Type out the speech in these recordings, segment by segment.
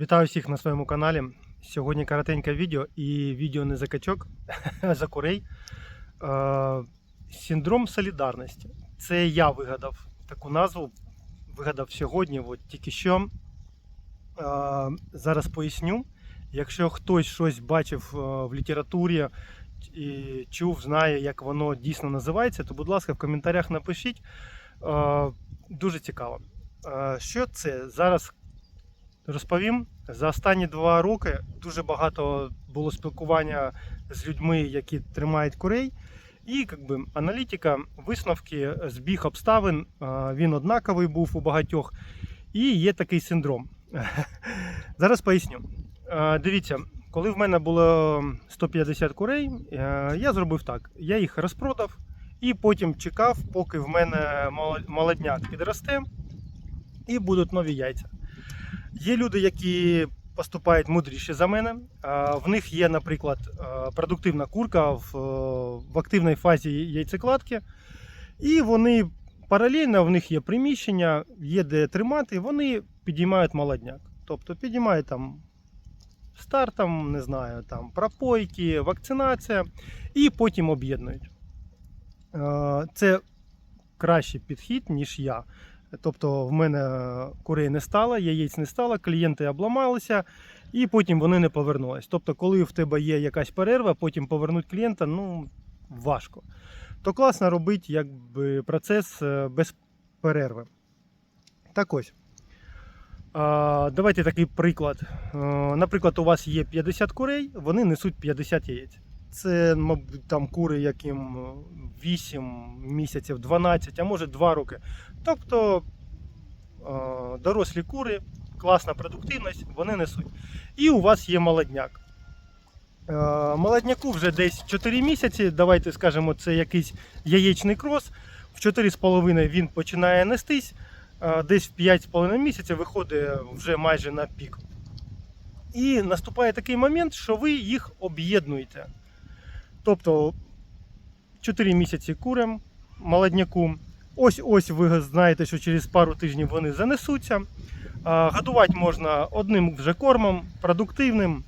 Вітаю всіх на своєму каналі. Сьогодні коротеньке відео і відео не за качок, а за курей. Е, Синдром солідарності. Це я вигадав таку назву. Вигадав сьогодні, от тільки що. Е, Зараз поясню. Якщо хтось щось бачив е, в літературі і чув, знає, як воно дійсно називається, то, будь ласка, в коментарях напишіть. Дуже цікаво. Що це? Зараз розповім. За останні два роки дуже багато було спілкування з людьми, які тримають курей. І якби, аналітика, висновки, збіг обставин, він однаковий був у багатьох. І є такий синдром. Зараз поясню. Дивіться, коли в мене було 150 курей, е, я зробив так: я їх розпродав і потім чекав, поки в мене молодняк підросте і будуть нові яйця. Є люди, які поступають мудріше за мене. В них є, наприклад, продуктивна курка в, е, в активній фазі яйцекладки, і вони паралельно в них є приміщення, є де тримати, вони підіймають молодняк. Тобто підіймають там старт, там, не знаю, там пропойки, вакцинація, і потім об'єднують. Е, Це кращий підхід, ніж я. Тобто в мене курей не стало, яєць не стало, клієнти обламалися, і потім вони не повернулись. Тобто, коли в тебе є якась перерва, потім повернути клієнта, ну важко. То класно робити якби, процес е, без перерви. Так ось. Давайте такий приклад. Е, Наприклад, у вас є 50 курей, вони несуть 50 яєць. Це, мабуть, там кури, яким е, 8 місяців, 12, а може 2 роки. Тобто е, дорослі кури, класна продуктивність, вони несуть. І у вас є молодняк. Е, Молодняку вже десь 4 місяці, давайте скажемо, це якийсь яєчний крос. В 4,5 він починає нестись, е, десь в 5,5 місяців виходить вже майже на пік. І наступає такий момент, що ви їх об'єднуєте. Тобто 4 місяці курям, молодняку. Ось ось ви знаєте, що через пару тижнів вони занесуться. Годувати можна одним вже кормом, продуктивним.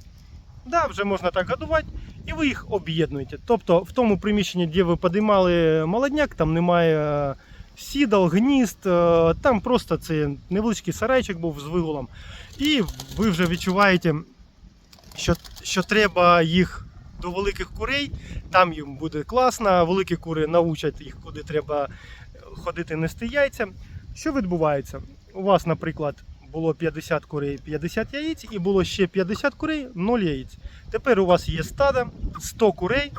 Да, вже можна так годувати, і ви їх об'єднуєте. Тобто в тому приміщенні, де ви подимали молодняк, там немає е, сідал, гнізд, е, там просто це невеличкий сарайчик був з вигулом. І ви вже відчуваєте, що, що треба їх до великих курей, там їм буде класно, великі кури научать їх, куди треба ходити нести яйця. Що відбувається? У вас, наприклад, було 50 курей, 50 яєць, і було ще 50 курей, 0 яєць. Тепер у вас є стадо, 100 курей.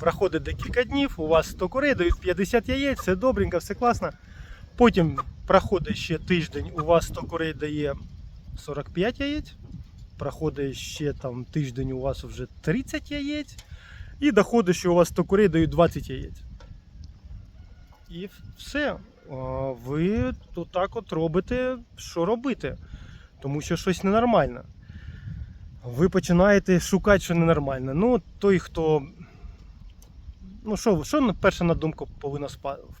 Проходить декілька днів, у вас 100 курей, дають 50 яєць, все добренько, все класно. Потім проходить ще тиждень, у вас 100 курей дає 45 яєць. Проходить ще там тиждень, у вас вже 30 яєць. І доходить, що у вас 100 курей дають 20 яєць. І все. Ви тут так от робите, що робити. Тому що щось ненормально. Ви починаєте шукати, що ненормально. Ну, той, хто. Ну, що, що перше на думку повинно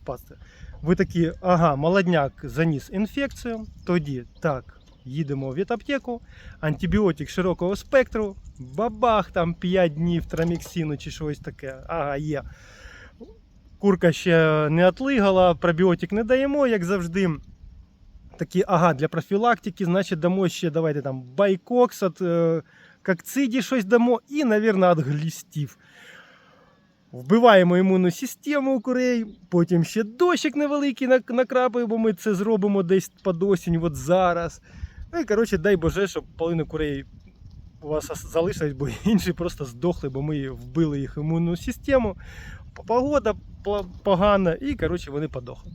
впасти? Ви такі, ага, молодняк заніс інфекцію, тоді так, їдемо в ветаптеку, антибіотик широкого спектру, бабах, там 5 днів траміксину чи щось таке. Ага, є. Курка ще не отлигала, пробіотик не даємо, як завжди. Такі, ага, для профілактики, значить, дамо ще давайте там байкокс, от е, кокциді щось дамо і, мабуть, від глістів. Вбиваємо імунну систему у курей, потім ще дощик невеликий нак- накрапаємо, бо ми це зробимо десь під осінь, от зараз. Ну і коротше, дай Боже, щоб половина курей у вас ос- залишилась, бо інші просто здохли, бо ми вбили їх імунну систему. Погода погана, і коротше, вони подохли.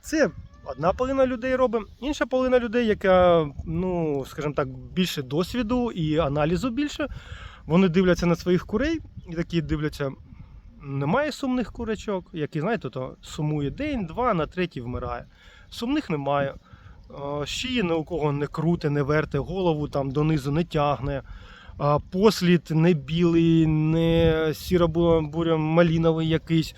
Це одна половина людей робить, інша половина людей, яка, ну, скажімо так, більше досвіду і аналізу більше. Вони дивляться на своїх курей і такі дивляться. Немає сумних курочок, які, знаєте, то сумує день, два, на третій вмирає. Сумних немає. Е, Шиї ні у кого не круте, не верте, голову там донизу не тягне. Послід не білий, не сіро маліновий якийсь,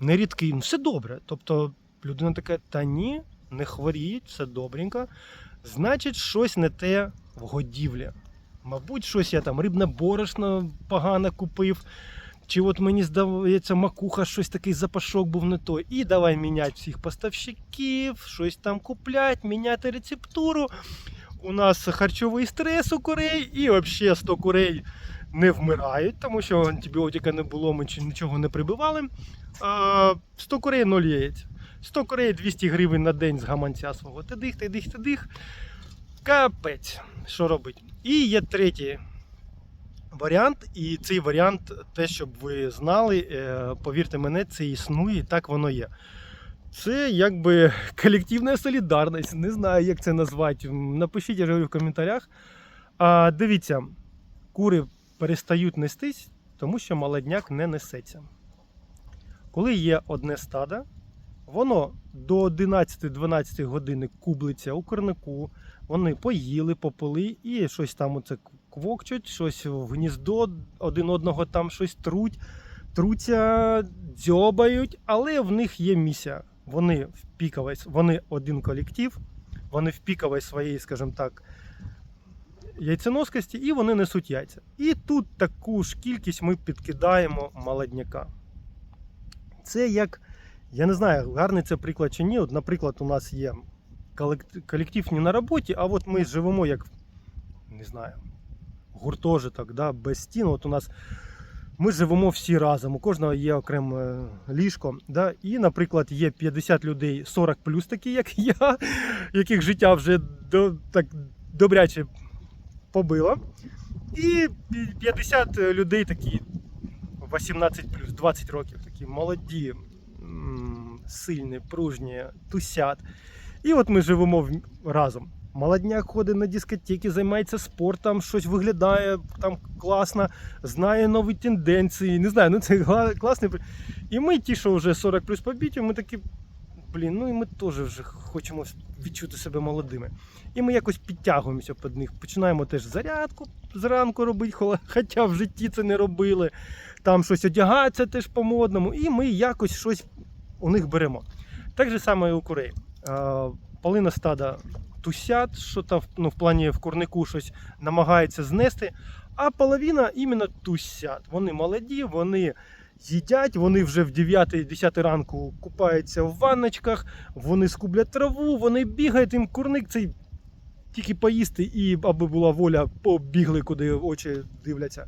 не рідкий. Все добре. Тобто людина така, та ні, не хворіють, все добренько. Значить, щось не те в годівлі. Мабуть, щось я там рибне борошно погано купив. Чи от мені здається, макуха щось такий запашок був не той. І давай міняти всіх поставщиків, щось там купляти, міняти рецептуру. У нас харчовий стрес у курей, і взагалі 100 курей не вмирають, тому що антибіотика не було, ми нічого не прибивали. 100 курей 0 яєць. 100 курей 200 гривень на день з гаманця свого. Тидих, тидих, тидих. Капець. Що робить? І є третій варіант, і цей варіант, те, щоб ви знали, е, повірте мене, це існує, і так воно є. Це якби колективна солідарність. Не знаю, як це назвати. Напишіть, я говорю в коментарях. А, дивіться, кури перестають нестись, тому що молодняк не несеться. Коли є одне стадо, воно до 11-12 години кублиться у корнику, вони поїли, попили і щось там оце квокчуть, щось в гніздо один одного там щось труть, труться, дзьобають, але в них є місія. Вони в піковій, вони один колектив, вони в піковій своєї, скажімо так, яйценоскості, і вони несуть яйця. І тут таку ж кількість ми підкидаємо молодняка. Це як, я не знаю, гарний це приклад чи ні. От, наприклад, у нас є колектив не на роботі, а от ми живемо як, не знаю, гуртожиток, да, без стін. От у нас ми живемо всі разом, у кожного є окреме ліжко. Да, і, наприклад, є 50 людей, 40 плюс такі, як я, яких життя вже до, так добряче побило. І 50 людей такі 18 плюс, 20 років, такі молоді, сильні, пружні, тусять. І от ми живемо разом. Молодняк ходить на дискотеки, займається спортом, щось виглядає там класно, знає нові тенденції. Не знаю, ну це класний. І ми, ті, що вже 40 плюс побіті, ми такі, блін, ну і ми теж вже хочемо відчути себе молодими. І ми якось підтягуємося під них. Починаємо теж зарядку зранку робити, хоча в житті це не робили. Там щось одягається теж по-модному, і ми якось щось у них беремо. Так же саме і у курей. Половина стада тусять, що там ну, в плані в курнику щось намагається знести, а половина іменно тусять. Вони молоді, вони їдять, вони вже в 9-10 ранку купаються в ванночках, вони скублять траву, вони бігають, їм курник цей тільки поїсти і аби була воля, побігли, куди очі дивляться.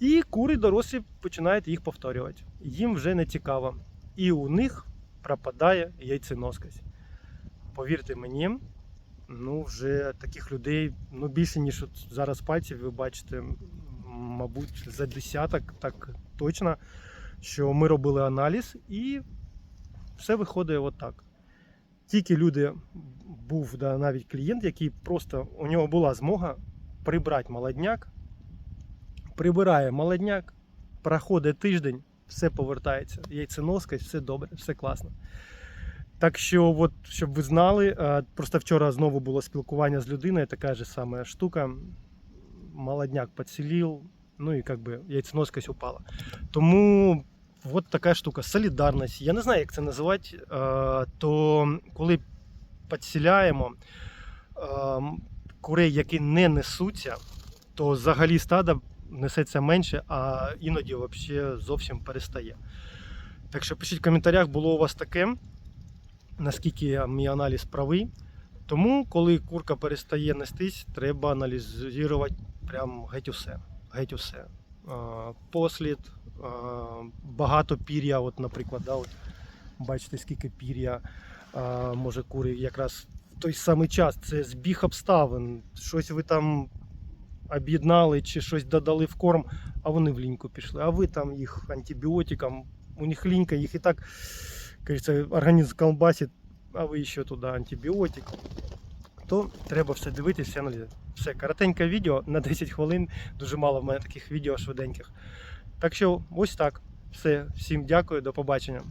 І кури дорослі починають їх повторювати. Їм вже не цікаво. І у них пропадає яйценоскость. Повірте мені, ну вже таких людей ну, більше, ніж от зараз пальців, ви бачите, мабуть, за десяток, так точно, що ми робили аналіз і все виходить отак. Тільки люди був да, навіть клієнт, який просто у нього була змога прибрати молодняк, прибирає молодняк, проходить тиждень, все повертається. Яйценоскость, все добре, все класно. Так що, от, щоб ви знали, е, просто вчора знову було спілкування з людиною, така ж сама штука. Молодняк підсілів, ну і як би яйценоскость упала. Тому от така штука, солідарність. Я не знаю, як це називати. е, То коли підсіляємо е, курей, які не несуться, то взагалі стадо несеться менше, а іноді взагалі зовсім перестає. Так що пишіть в коментарях, було у вас таке, наскільки мій аналіз правий. Тому, коли курка перестає нестись, треба аналізувати прям геть усе. Геть усе. Послід, багато пір'я, от, наприклад, да, от, бачите, скільки пір'я може кури якраз в той самий час. Це збіг обставин. Щось ви там об'єднали чи щось додали в корм, а вони в ліньку пішли. А ви там їх антибіотиком, у них лінька, їх і так, кажеться, організм колбасить, а ви ще туди антибіотик. То треба все дивитися, все аналізувати. Все, коротеньке відео на 10 хвилин. Дуже мало в мене таких відео швиденьких. Так що ось так. Все, всім дякую, до побачення.